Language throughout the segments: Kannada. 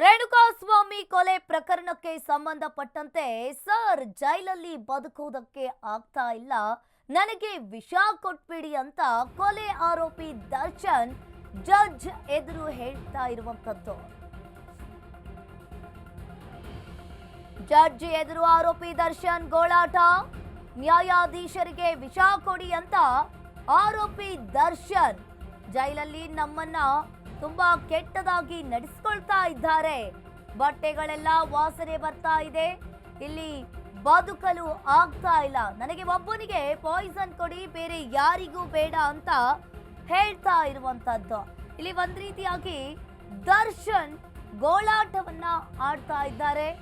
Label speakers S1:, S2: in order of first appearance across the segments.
S1: ರೇಣುಕಾಸ್ವಾಮಿ ಕೊಲೆ ಪ್ರಕರಣಕ್ಕೆ ಸಂಬಂಧಪಟ್ಟಂತೆ ಸರ್ ಜೈಲಲ್ಲಿ ಬದುಕುವುದಕ್ಕೆ ಆಗ್ತಾ ಇಲ್ಲ. ನನಗೆ ವಿಷ ಕೊಟ್ಬಿಡಿ ಅಂತ ಕೊಲೆ ಆರೋಪಿ ದರ್ಶನ್ ಜಡ್ಜ್ ಎದುರು ಹೇಳ್ತಾ ಇರುವಂತದ್ದು ಜಡ್ಜ್ ಎದುರು ಆರೋಪಿ ದರ್ಶನ್ ಗೋಳಾಟ, ನ್ಯಾಯಾಧೀಶರಿಗೆ ವಿಷ ಕೊಡಿ ಅಂತ ಆರೋಪಿ ದರ್ಶನ್ ಜೈಲಲ್ಲಿ ನಮ್ಮನ್ನ ತುಂಬಾ ಕೆಟ್ಟದಾಗಿ ನಡೆಸ್ಕೊಳ್ತಾ ಇದ್ದಾರೆ. ಬಟ್ಟೆಗಳೆಲ್ಲ ವಾಸನೆ ಬರ್ತಾ ಇದೆ. ಇಲ್ಲಿ ಬದುಕಲು ಆಗ್ತಾ ಇಲ್ಲ. ನನಗೆ ಒಬ್ಬನಿಗೆ ಪಾಯ್ಸನ್ ಕೊಡಿ, ಬೇರೆ ಯಾರಿಗೂ ಬೇಡ ಅಂತ ಹೇಳ್ತಾ ಇರುವಂತದ್ದು. ಇಲ್ಲಿ ಒಂದ್ ರೀತಿಯಾಗಿ ದರ್ಶನ್ ಗೋಳಾಟವನ್ನ ಆಡ್ತಾ ಇದ್ದಾರೆ.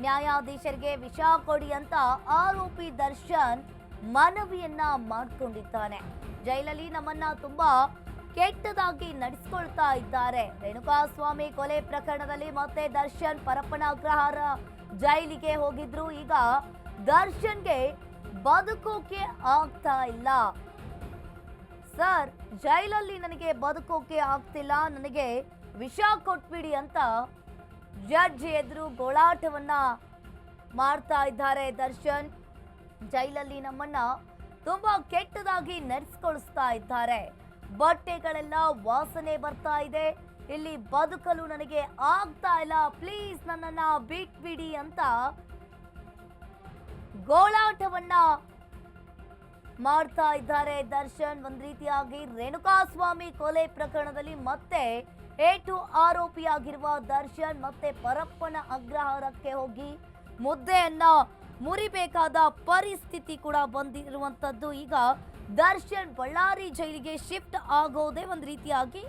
S1: ನ್ಯಾಯಾಧೀಶರಿಗೆ ವಿಷ ಕೊಡಿ ಅಂತ ಆರೋಪಿ ದರ್ಶನ್ ಮನವಿಯನ್ನ ಮಾಡ್ಕೊಂಡಿದ್ದಾನೆ. ಜೈಲಲ್ಲಿ ನಮ್ಮನ್ನ ತುಂಬಾ ಕೆಟ್ಟದಾಗಿ ನಡೆಸಿಕೊಳ್ತಾ ಇದ್ದಾರೆ. ರೇಣುಕಾಸ್ವಾಮಿ ಕೊಲೆ ಪ್ರಕರಣದಲ್ಲಿ ಮತ್ತೆ ದರ್ಶನ್ ಪರಪ್ಪನ ಅಗ್ರಹಾರ ಜೈಲಿಗೆ ಹೋಗಿದ್ರು. ಈಗ ದರ್ಶನ್ಗೆ ಬದುಕೋಕೆ ಆಗ್ತಾ ಇಲ್ಲ. ಸರ್, ಜೈಲಲ್ಲಿ ನನಗೆ ಬದುಕೋಕೆ ಆಗ್ತಿಲ್ಲ. ನನಗೆ ವಿಷ ಕೊಟ್ಬಿಡಿ ಅಂತ ಜಡ್ಜ್ ಎದುರು ಗೋಳಾಟವನ್ನ ಮಾಡ್ತಾ ಇದ್ದಾರೆ ದರ್ಶನ್. ಜೈಲಲ್ಲಿ ನಮ್ಮನ್ನ ತುಂಬಾ ಕೆಟ್ಟದಾಗಿ ನಡೆಸ್ಕೊಳಿಸ್ತಾ ಇದ್ದಾರೆ. ಬಟ್ಟೆಗಳೆಲ್ಲ ವಾಸನೆ ಬರ್ತಾ ಇದೆ. ಇಲ್ಲಿ ಬದುಕಲು ನನಗೆ ಆಗ್ತಾ ಇಲ್ಲ. ಪ್ಲೀಸ್ ನನ್ನನ್ನ ಬಿಟ್ಬಿಡಿ ಅಂತ ಗೋಳಾಟವನ್ನ ಮಾಡ್ತಾ ಇದ್ದಾರೆ ದರ್ಶನ್. ಒಂದ್ ರೀತಿಯಾಗಿ ರೇಣುಕಾಸ್ವಾಮಿ ಕೊಲೆ ಪ್ರಕರಣದಲ್ಲಿ ಮತ್ತೆ ಏಟು ಆರೋಪಿಯಾಗಿರುವ ದರ್ಶನ್ ಮತ್ತೆ ಪರಪ್ಪನ ಅಗ್ರಹಾರಕ್ಕೆ ಹೋಗಿ ಮುದ್ದೆಯನ್ನ ಮುರಿಬೇಕಾದ ಪರಿಸ್ಥಿತಿ ಕೂಡ ಬಂದಿರುವಂತದ್ದು. ಈಗ ದರ್ಶನ್ ಬಳ್ಳಾರಿ ಜೈಲಿಗೆ ಶಿಫ್ಟ್ ಆಗೋದೇ ಒಂದು ರೀತಿಯಾಗಿ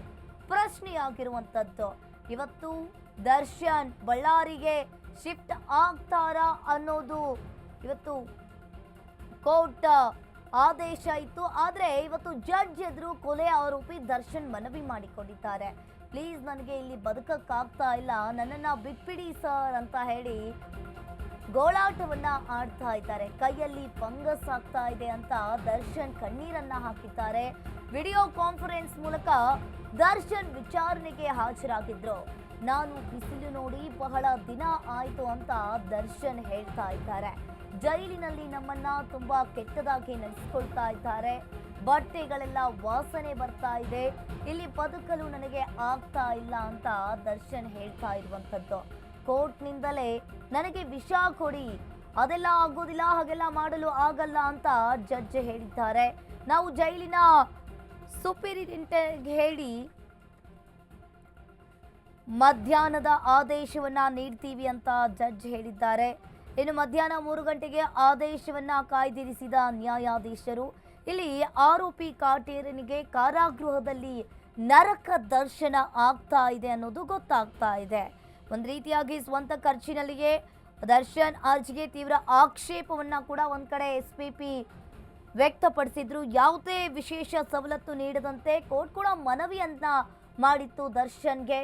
S1: ಪ್ರಶ್ನೆಯಾಗಿರುವಂಥದ್ದು ಇವತ್ತು ದರ್ಶನ್ ಬಳ್ಳಾರಿಗೆ ಶಿಫ್ಟ್ ಆಗ್ತಾರಾ ಅನ್ನೋದು ಇವತ್ತು ಕೋರ್ಟ್ ಆದೇಶ ಇತ್ತು. ಆದರೆ ಇವತ್ತು ಜಡ್ಜ್ ಎದುರು ಕೊಲೆ ಆರೋಪಿ ದರ್ಶನ್ ಮನವಿ ಮಾಡಿಕೊಂಡಿದ್ದಾರೆ. ಪ್ಲೀಸ್ ನನಗೆ ಇಲ್ಲಿ ಬದುಕಕ್ಕಾಗ್ತಾ ಇಲ್ಲ. ನನ್ನನ್ನ ಬಿಟ್ಬಿಡಿ ಸರ್ ಅಂತ ಹೇಳಿ ಗೋಳಾಟವನ್ನ ಆಡ್ತಾ ಇದ್ದಾರೆ. ಕೈಯಲ್ಲಿ ಫಂಗಸ್ ಆಗ್ತಾ ಇದೆ ಅಂತ ದರ್ಶನ್ ಕಣ್ಣೀರನ್ನ ಹಾಕಿದ್ದಾರೆ. ವಿಡಿಯೋ ಕಾನ್ಫರೆನ್ಸ್ ಮೂಲಕ ದರ್ಶನ್ ವಿಚಾರಣೆಗೆ ಹಾಜರಾಗಿದ್ರು. ನಾನು ಬಿಸಿಲು ನೋಡಿ ಬಹಳ ದಿನ ಆಯಿತು ಅಂತ ದರ್ಶನ್ ಹೇಳ್ತಾ ಇದ್ದಾರೆ. ಜೈಲಿನಲ್ಲಿ ನಮ್ಮನ್ನ ತುಂಬಾ ಕೆಟ್ಟದಾಗಿ ನಡೆಸ್ಕೊಳ್ತಾ ಇದ್ದಾರೆ. ಬಟ್ಟೆಗಳೆಲ್ಲ ವಾಸನೆ ಬರ್ತಾ ಇದೆ. ಇಲ್ಲಿ ಬದುಕಲು ನನಗೆ ಆಗ್ತಾ ಇಲ್ಲ ಅಂತ ದರ್ಶನ್ ಹೇಳ್ತಾ ಇರುವಂತದ್ದು. ಕೋರ್ಟ್ನಿಂದಲೇ ನನಗೆ ವಿಷ ಕೊಡಿ. ಅದೆಲ್ಲ ಆಗೋದಿಲ್ಲ, ಹಾಗೆಲ್ಲ ಮಾಡಲು ಆಗಲ್ಲ ಅಂತ ಜಡ್ಜ್ ಹೇಳಿದ್ದಾರೆ. ನಾವು ಜೈಲಿನ ಸುಪೀರಿಯಂಟೆಂಟ್ಗೆ ಹೇಳಿ ಮಧ್ಯಾಹ್ನದ ಆದೇಶವನ್ನ ನೀಡ್ತೀವಿ ಅಂತ ಜಡ್ಜ್ ಹೇಳಿದ್ದಾರೆ. ಇನ್ನು ಮಧ್ಯಾಹ್ನ ಮೂರು ಗಂಟೆಗೆ ಆದೇಶವನ್ನ ಕಾಯ್ದಿರಿಸಿದ ನ್ಯಾಯಾಧೀಶರು, ಇಲ್ಲಿ ಆರೋಪಿ ಕಾಟೇರನಿಗೆ ಕಾರಾಗೃಹದಲ್ಲಿ ನರಕ ದರ್ಶನ ಆಗ್ತಾ ಇದೆ ಅನ್ನೋದು ಗೊತ್ತಾಗ್ತಾ ಇದೆ. ಒಂದು ರೀತಿಯಾಗಿ ಸ್ವಂತ ಖರ್ಚಿನಲ್ಲಿಯೇ ದರ್ಶನ್ ಅರ್ಜಿಗೆ ತೀವ್ರ ಆಕ್ಷೇಪವನ್ನು ಕೂಡ ಒಂದು ಕಡೆ ಎಸ್ ಪಿ ಪಿ ವ್ಯಕ್ತಪಡಿಸಿದ್ರು. ಯಾವುದೇ ವಿಶೇಷ ಸವಲತ್ತು ನೀಡದಂತೆ ಕೋರ್ಟ್ ಕೂಡ ಮನವಿಯನ್ನ ಮಾಡಿತ್ತು ದರ್ಶನ್ಗೆ.